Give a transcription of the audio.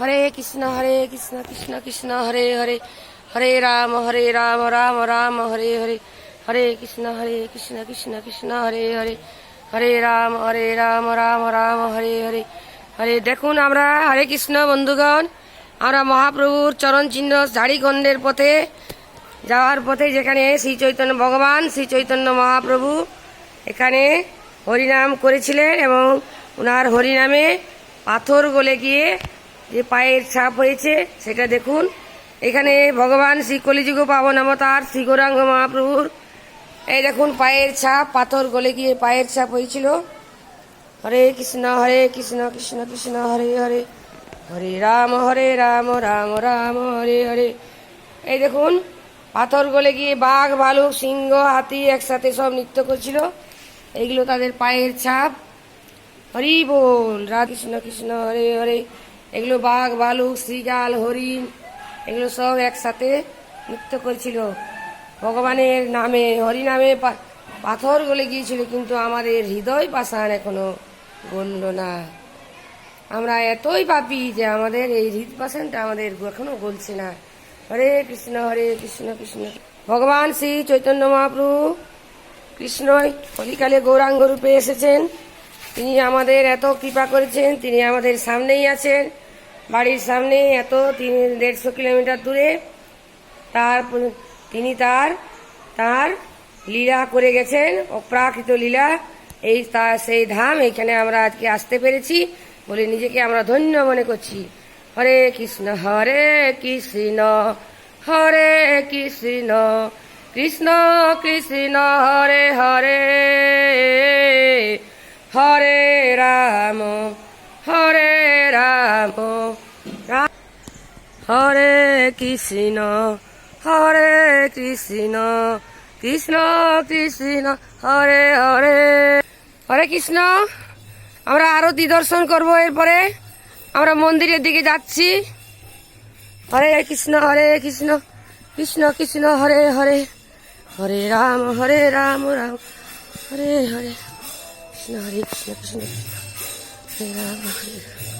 হরে কৃষ্ণ হরে কৃষ্ণ কৃষ্ণ কৃষ্ণ, হরে হরে হরে রাম হরে রাম রাম রাম, হরে হরে হরে কৃষ্ণ হরে কৃষ্ণ কৃষ্ণ কৃষ্ণ, হরে হরে হরে রাম হরে রাম রাম রাম, হরে হরে হরে। দেখুন আমরা হরে কৃষ্ণ বন্ধুগণ, আমরা মহাপ্রভুর চরণ চিহ্ন ঝাড়িখণ্ডের পথে, যাওয়ার পথে যেখানে শ্রী চৈতন্য ভগবান, শ্রী চৈতন্য মহাপ্রভু এখানে হরিনাম করেছিলেন এবং ওনার হরিনামে পাথর গলে গিয়ে যে পায়ের ছাপ হয়েছে, সেটা দেখুন। এখানে ভগবান শ্রী কলিযুগ পাবন অবতার শ্রী গৌরাঙ্গ মহাপ্রভুর। এই দেখুন, পায়ের ছাপ, পাথর গলে গিয়ে পায়ের ছাপ হয়েছিল। হরে কৃষ্ণ হরে কৃষ্ণ কৃষ্ণ কৃষ্ণ, হরে হরে। হরে রাম হরে রাম রাম রাম, হরে হরে। এই দেখুন, পাথর গলে গিয়ে বাঘ, ভালুক, সিংহ, হাতি একসাথে সব নৃত্য করছিল। এইগুলো তাদের পায়ের ছাপ। হরি বল, রাধা কৃষ্ণ কৃষ্ণ, হরে হরে। এগুলো বাঘ ভালুক শ্রীগাল, হরিণ, এগুলো সব একসাথে নৃত্য করছিল। ভগবানের নামে হরি নামে পাথর গলে গিয়েছিল, কিন্তু আমাদের হৃদয় পাষাণ এখনও গলল না। আমরা এতই পাপি যে আমাদের এই হৃদ পাষাণটা আমাদের এখনও গলছে না। হরে কৃষ্ণ হরে কৃষ্ণ কৃষ্ণ। ভগবান শ্রী চৈতন্য মহাপ্রভু কৃষ্ণই কলিকালে গৌরাঙ্গ রূপে এসেছেন। তিনি আমাদের এত কৃপা করেছেন, তিনি আমাদের সামনেই আছেন। বাড়ির সামনে এত তিন, দেড়শো কিলোমিটার দূরে, তার তিনি তার তার লীলা করে গেছেন, অপ্রাকৃত লীলা, এই তার সেই ধাম এখানে আমরা আজকে আসতে পেরেছি বলে নিজেকে আমরা ধন্য মনে করছি। হরে কৃষ্ণ হরে কৃষ্ণ হরে কৃষ্ণ কৃষ্ণ কৃষ্ণ, হরে হরে হরে রাম হরে রাম রা- হরে কৃষ্ণ হরে কৃষ্ণ কৃষ্ণ কৃষ্ণ, হরে হরে। হরে কৃষ্ণ, আমরা আরতি দর্শন করব এরপরে। আমরা মন্দিরের দিকে যাচ্ছি। হরে কৃষ্ণ হরে কৃষ্ণ কৃষ্ণ কৃষ্ণ, হরে হরে। হরে রাম হরে রাম রাম। হরে হরে। কৃষ্ণ হরে কৃষ্ণ কৃষ্ণ কৃষ্ণ। হরে রাম হরে রাম।